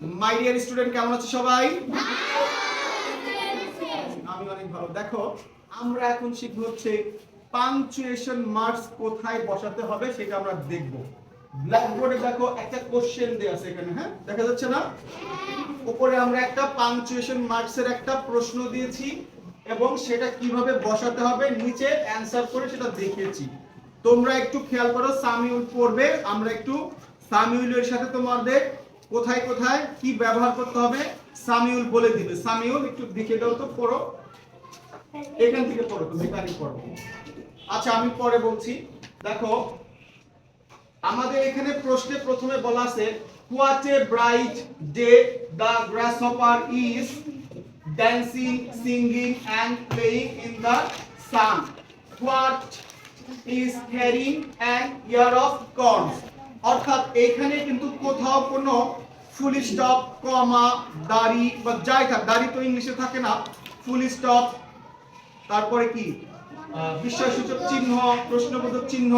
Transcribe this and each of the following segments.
My dear student কেমন আছো সবাই? আমি অনেক ভালো। দেখো, আমরা এখন শিখব হচ্ছে পাংচুয়েশন মার্কস কোথায় বসাতে হবে সেটা আমরা দেখব। ব্ল্যাকবোর্ডে দেখো, একটা কোশ্চেন দেয়া আছে এখানে হ্যাঁ? দেখা যাচ্ছে না? উপরে আমরা একটা পাংচুয়েশন মার্কসের একটা প্রশ্ন দিয়েছি এবং সেটা কীভাবে বসাতে হবে নিচে অ্যানসার করে সেটা দেখিয়েছি। তোমরা একটু খেয়াল করো, সামিউল পড়বে, আমরা একটু সামিউলের সাথে তোমাদের কোথায় কোথায় কি ব্যবহার করতে হবে? সামিউল বলে দিবে। সামিউল, একটু দেখে দাও তো, পড়ো। এখান থেকে পড়ো তুমি, এখানে পড়ো। আচ্ছা আমি পরে বলছি। দেখো, আমাদের এখানে প্রশ্নে প্রথমে বলা আছে what a bright day the grasshopper is dancing singing and playing in the sun what is carrying an ear of corn অর্থাৎ এখানে কিন্তু কোথাও কোনো ফুল স্টপ, কমা, দাড়ি বা যাই থাক, দাড়ি তো ইংলিশে থাকে না, ফুল স্টপ, তারপরে কি? বিস্ময়সূচক চিহ্ন, প্রশ্নবোধক চিহ্ন,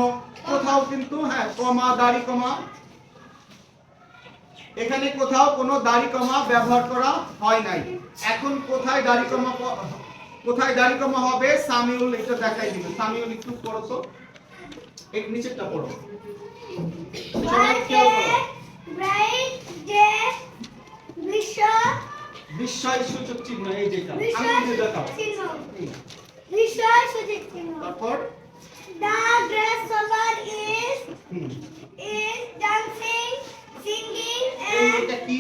কোথাও কিন্তু হ্যাঁ কমা, দাড়ি, কমা। এখানে কোথাও কোনো দাড়ি, কমা ব্যবহার করা হয় নাই। এখন কোথায় দাড়ি, কমা কোথায় দাড়ি, কমা হবে? সামিউল, এটা দেখাই দিবে। সামিউল একটু পড়ো তো। এক নিচেরটা পড়ো। বিস্ময় সূচক চিহ্ন এই যেটা আমি দেখাও চিহ্ন সূচক চিহ্ন তারপর The grasshopper is hmm, is dancing, singing এই and এটা কি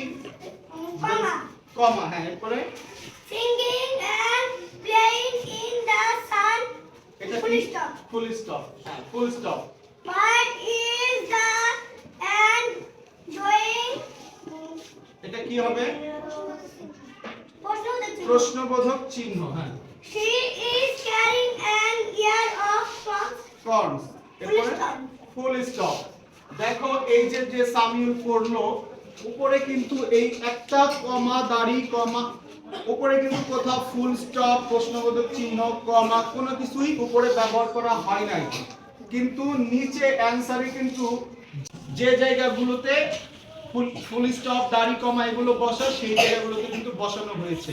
comma কমা হ্যাঁ এরপরে singing and playing in the sun. এটা Full stop. ফুল স্টপ হ্যাঁ full stop What is the and doing? এটা কি হবে? প্রশ্নবোধক চিহ্ন। হ্যাঁ। She is carrying an ear of এরপরে? stop. ফুল স্টপ দেখো এই যে যে সামিউল পড়ল উপরে কিন্তু এই একটা কমা দাড়ি কমা উপরে কিন্তু কোথাও ফুল স্টপ প্রশ্নবোধক চিহ্ন কমা কোনো কিছুই উপরে ব্যবহার করা হয় নাই। কিন্তু নিচে অ্যান্সারে কিন্তু যে জায়গাগুলোতে ফুল ফুল স্টপ দাড়ি কমা এগুলো বসা সেই জায়গাগুলোতে কিন্তু বসানো হয়েছে।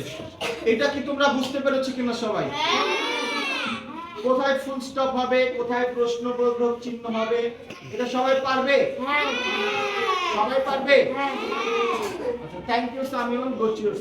এটা কি তোমরা বুঝতে পেরেছ কিনা সবাই? কোথায় ফুল স্টপ হবে কোথায় প্রশ্নবোধক চিহ্ন হবে এটা সবাই পারবে? সবাই পারবে? আচ্ছা thank you Samiun go to your